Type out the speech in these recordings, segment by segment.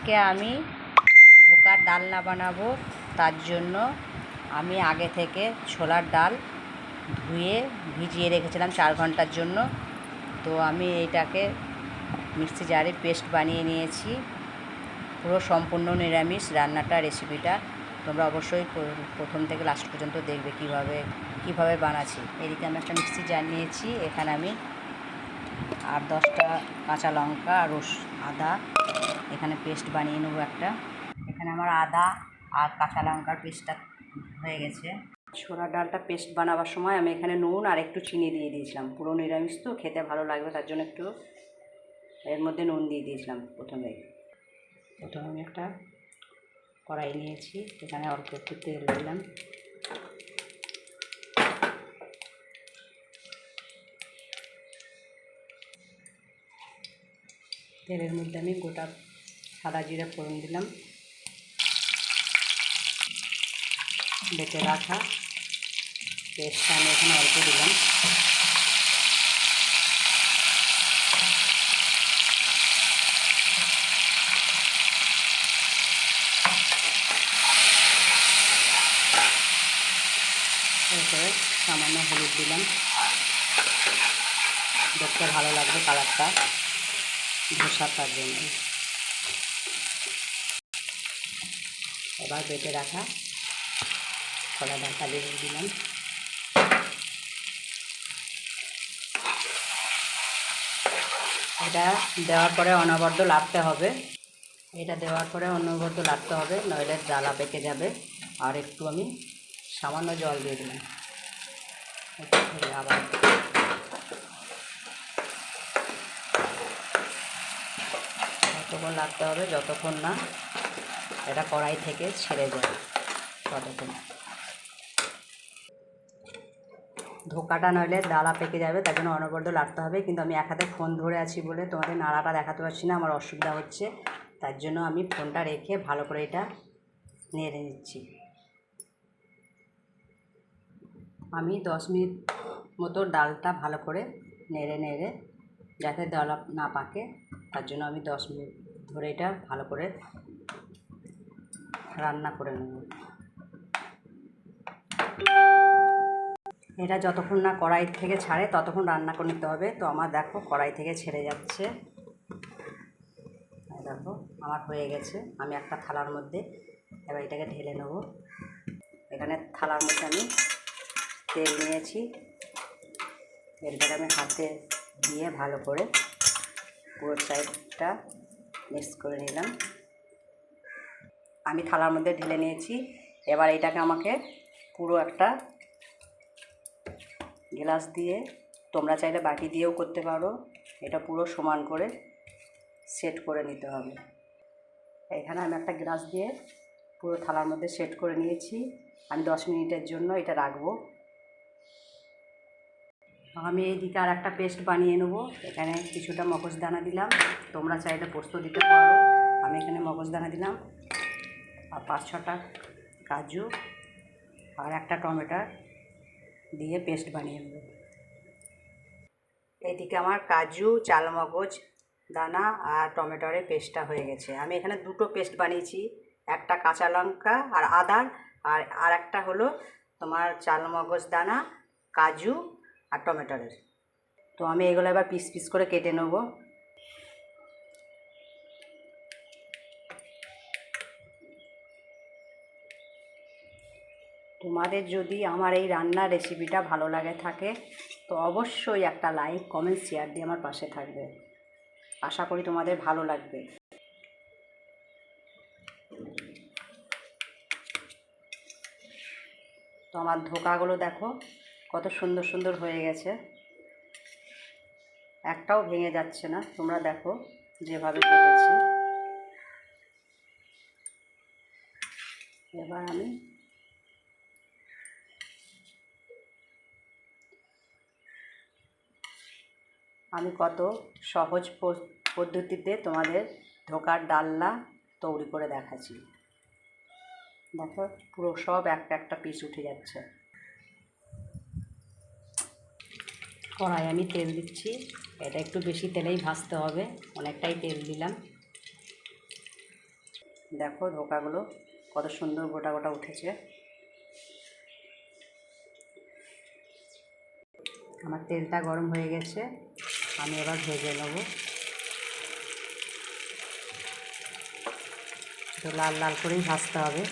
আজকে আমি ধোকার ডালনা বানাবো, তার জন্য আমি আগে থেকে ছোলার ডাল ধুয়ে ভিজিয়ে রেখেছিলাম চার ঘণ্টার জন্য। তো আমি এইটাকে মিক্সি জারে পেস্ট বানিয়ে নিয়েছি। পুরো সম্পূর্ণ নিরামিষ রান্নাটা, রেসিপিটা তোমরা অবশ্যই প্রথম থেকে লাস্ট পর্যন্ত দেখবে কীভাবে কীভাবে বানাচ্ছি। এদিকে আমি একটা মিক্সি জার নিয়েছি, এখানে আমি আর দশটা কাঁচা লঙ্কা, রস- আদা এখানে পেস্ট বানিয়ে নেব একটা। এখানে আমার আদা আর কাঁচা লঙ্কার পেস্টটা হয়ে গেছে। ছোলার ডালটা পেস্ট বানাবার সময় আমি এখানে নুন আর একটু চিনি দিয়ে দিয়েছিলাম। পুরো নিরামিষ তো, খেতে ভালো লাগবে, তার জন্য একটু এর মধ্যে নুন দিয়ে দিয়েছিলাম প্রথমে। প্রথমে আমি একটা কড়াই নিয়েছি, এখানে অল্প একটু তেল দিলাম। তেলের মধ্যে আমি গোটা সাদা জিরে ফোড়ন দিলাম। বেটে রাখা। পেস্টটা আমি এখানে অল্প দিলাম। এরপরে সামান্য হলুদ দিলাম। দেখতে ভালো লাগবে কালারটা। ধোসাটার জন্য এবার বেটে রাখা কলা ডালটা দিয়ে দিলাম। এটা দেওয়ার পরে অনবদ্য লাগতে হবে। এটা দেওয়ার পরে অনবদ্য লাগতে হবে, নইলে জ্বালা পেকে যাবে। আর একটু আমি সামান্য জল দিয়ে দিলাম। আবার ততক্ষণ লাগতে হবে, যতক্ষণ না এটা কড়াই থেকে ছেড়ে যায় ততক্ষণ ধোকাটা নইলে ডালা পেকে যাবে, তার জন্য অনবদ্য লাগতে হবে। কিন্তু আমি এক হাতে ফোন ধরে আছি বলে তোমাদের নাড়াটা দেখাতে পারছি না, আমার অসুবিধা হচ্ছে। তার জন্য আমি ফোনটা রেখে ভালো করে এটা নেড়ে নিচ্ছি। আমি দশ মিনিট মতো ডালটা ভালো করে নেড়ে নেড়ে যাতে ডালা না পাকে, তার জন্য আমি দশ মিনিট ধরে এটা ভালো করে রান্না করে নেব। এটা যতক্ষণ না কড়াই থেকে ছাড়ে, ততক্ষণ রান্না করে নিতে হবে। তো আমার দেখো, কড়াই থেকে ছেড়ে যাচ্ছে। দেখো, আমার হয়ে গেছে। আমি একটা থালার মধ্যে এবার এটাকে ঢেলে নেব। এখানে থালার মধ্যে আমি তেল নিয়েছি। তেলটাকে আমি হাতে দিয়ে ভালো করে পুরো সাইডটা মিক্স করে নিলাম। আমি থালার মধ্যে ঢেলে নিয়েছি। এবার এটাকে আমাকে পুরো একটা গ্লাস দিয়ে তোমরা চাইলে বাটি দিয়েও করতে পারো। এটা পুরো সমান করে সেট করে নিতে হবে। এখানে আমি একটা গ্লাস দিয়ে পুরো থালার মধ্যে সেট করে নিয়েছি। আমি দশ মিনিটের জন্য এটা রাখব। আমি এইদিকে আর একটা পেস্ট বানিয়ে নেব। এখানে কিছুটা মগজদানা দিলাম। তোমরা চাইলে পোস্ত দিতে পারো। আমি এখানে মগজদানা দিলাম। আর পাঁচ ছটা কাজু আর একটা টমেটো দিয়ে পেস্ট বানিয়ে নেব। এইদিকে আমার কাজু, চালমগজ, দানা আর টমেটোরের পেস্টটা হয়ে গেছে। আমি এখানে দুটো পেস্ট বানিয়েছি, একটা কাঁচা লঙ্কা আর আদার আর আর একটা হলো তোমার চালমগজ, দানা, কাজু আর টমেটোরের তো আমি এগুলো এবার পিস পিস করে কেটে নেব। তোমাদের যদি আমার এই রান্নার রেসিপিটা ভালো লাগে থাকে, তো অবশ্যই একটা লাইক কমেন্ট শেয়ার দিয়ে আমার পাশে থাকবে। আশা করি তোমাদের ভালো লাগবে। তো আমার ধোকাগুলো দেখো, কত সুন্দর সুন্দর হয়ে গেছে। একটাও ভেঙে যাচ্ছে না, তোমরা দেখো যেভাবে কেটেছি। এবার আমি আমি কত সহজ পদ্ধতিতে তোমাদের ধোকার ডালনা তৈরি করে দেখাচ্ছি। দেখো, পুরো সব একটা একটা পিস উঠে যাচ্ছে। কড়াই আমি তেল দিচ্ছি। এটা একটু বেশি তেলেই ভাজতে হবে। অনেকটাই তেল দিলাম। দেখো, ধোকাগুলো কত সুন্দর গোটা গোটা উঠেছে। আমার তেলটা গরম হয়ে গেছে। আমি এবার ভেজে নেব। তো লাল লাল করেই ভাজতে হবে।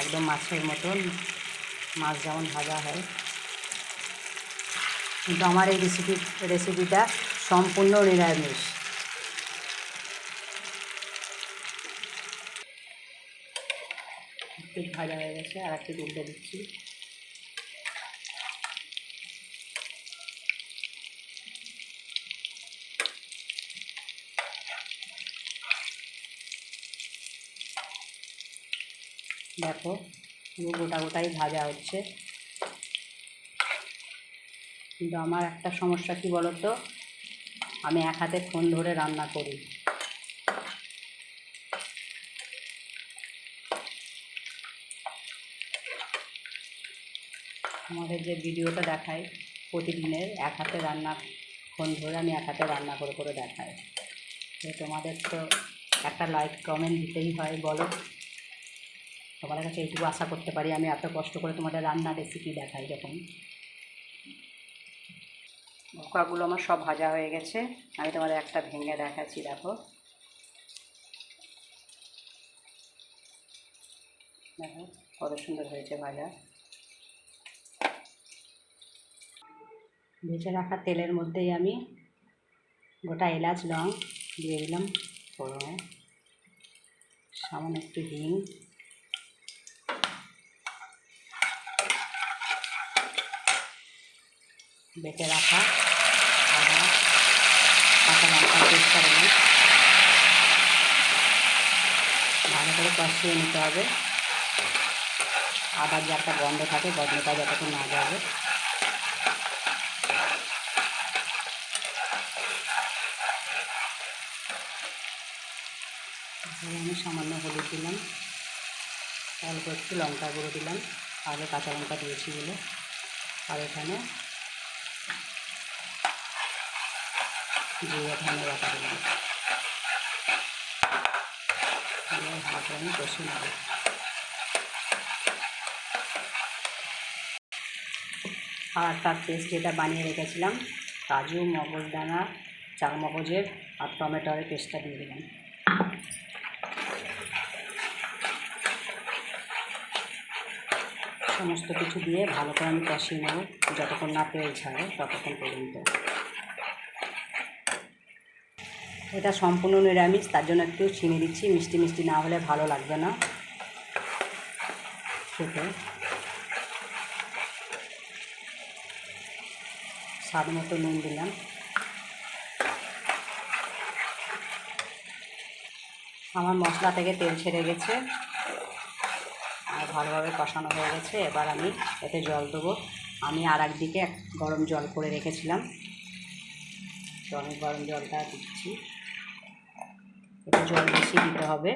একদম মাছের মতন, মাছ যেমন ভাজা হয়। কিন্তু আমার এই রেসিপি রেসিপিটা সম্পূর্ণ নিরামিষ। ভাজা হয়ে গেছে, আর একটু উল্টে দিচ্ছি। দেখো পুরো গোটা গোটাই ভাজা হচ্ছে। কিন্তু আমার একটা সমস্যা কী বলো তো আমি এক হাতে ফোন ধরে রান্না করি। আমাদের যে ভিডিওটা দেখায় প্রতিদিনের এক হাতে রান্না, ফোন ধরে আমি এক হাতে রান্না করে করে দেখাই। তো তোমাদের তো একটা লাইক কমেন্ট দিতেই হয়, বলো। তোমাদের কাছে এইটুকু আশা করতে পারি। আমি এত কষ্ট করে তোমাদের রান্নার রেসিপি দেখাই যখন। ভোকাগুলো আমার সব ভাজা হয়ে গেছে। আমি তোমাদের একটা ভেঙে দেখাচ্ছি, দেখো। দেখো, কত সুন্দর হয়েছে ভাজা। ভেজে রাখা তেলের মধ্যেই আমি গোটা এলাচ লং দিয়ে দিলাম, ফোড়নে। সামান্য একটু হিং। বেটে রাখা। আদা কাঁচা লঙ্কা পেস্ট করে নিই ভালো করে কষিয়ে নিতে হবে। আদার যে একটা গন্ধ থাকে, গন্ধটা যতক্ষণ না যাবে। আমি সামান্য হলুদ দিলাম। অল্প একটু লঙ্কা গুঁড়ো দিলাম। আগে কাঁচা লঙ্কা দিয়েছি বলে। আর এখানে দিয়ে আমি কষে নেব আর তার পেস্ট যেটা বানিয়ে রেখেছিলাম, কাজু মগজদানা চাল মগজের আর টমেটোর পেস্টটা দিয়ে দিলাম। সমস্ত কিছু দিয়ে ভালো করে আমি কষিয়ে নেব, যতক্ষণ না তেল ছাড়ে ততক্ষণ পর্যন্ত। এটা সম্পূর্ণ নিরামিষ, তার জন্য একটু চিনি দিচ্ছি, মিষ্টি মিষ্টি না হলে ভালো লাগবে না। খেতে। স্বাদ মতো নুন দিলাম। আমার মশলা থেকে তেল ছেড়ে গেছে। আর ভালোভাবে কষানো হয়ে গেছে। এবার আমি এতে জল দেবো। আমি আর একদিকে গরম জল করে রেখেছিলাম। তো আমি গরম জলটা দিচ্ছি। জল বেশি দিতে হবে।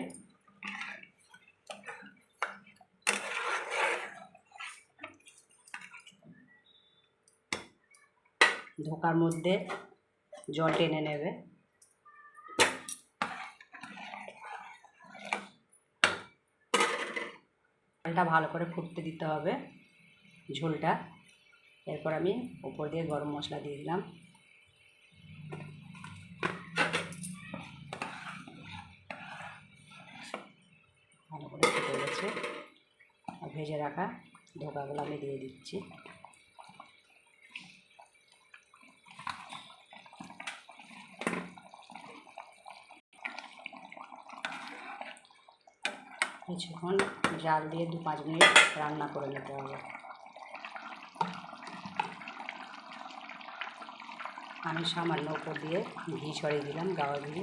ধোকার মধ্যে জল টেনে নেবে। জলটা ভালো করে ফুটতে দিতে হবে ঝোলটা। এরপর আমি উপর দিয়ে গরম মশলা দিয়ে দিলাম। ভেজে রাখা ধোকাগুলো আমি দিয়ে দিচ্ছি। কিছুক্ষণ জাল দিয়ে দু পাঁচ মিনিট রান্না করে নিতে হবে। আমি সামান্য উপর দিয়ে ঘি ছড়িয়ে দিলাম, গাওয়া ঘি।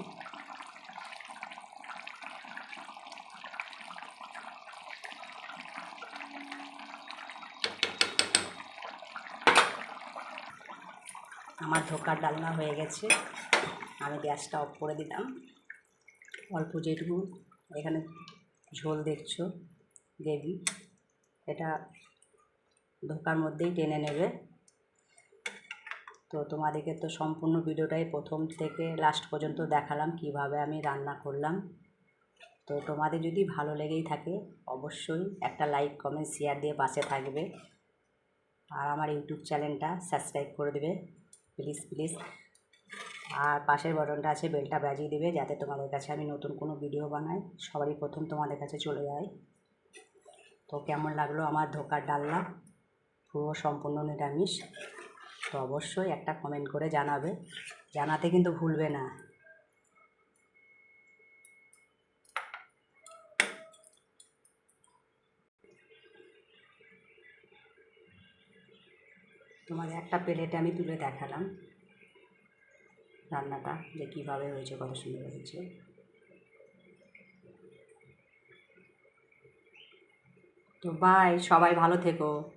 আমার ধোকার ডালনা হয়ে গেছে। আমি গ্যাসটা অফ করে দিলাম। অল্প যেটুকু। এখানে ঝোল দেখছ, গ্রেভি। এটা ধোকার মধ্যেই টেনে নেবে। তো তোমাদেরকে তো সম্পূর্ণ ভিডিওটাই প্রথম থেকে লাস্ট পর্যন্ত দেখালাম, কীভাবে আমি রান্না করলাম। তো তোমাদের যদি ভালো লেগেই থাকে, অবশ্যই একটা লাইক কমেন্ট শেয়ার দিয়ে পাশে থাকবে। আর আমার ইউটিউব চ্যানেলটা সাবস্ক্রাইব করে দেবে। প্লিজ প্লিজ আর পাশের বটনটা আছে বেলটা বাজিয়ে দেবে, যাতে তোমাদের কাছে আমি নতুন কোনো ভিডিও বানাই। সবারই প্রথম তোমাদের কাছে চলে যায়। তো কেমন লাগল আমার ধোকার ডালনা? পুরো সম্পূর্ণ নিরামিষ। তো অবশ্যই একটা কমেন্ট করে জানাবে। জানাতে কিন্তু ভুলবে না। তোমাদের একটা প্লেটে আমি তুলে দেখালাম রান্নাটা, যে কীভাবে হয়েছে, কত সুন্দর হয়েছে। তো বাই সবাই ভালো থেকো।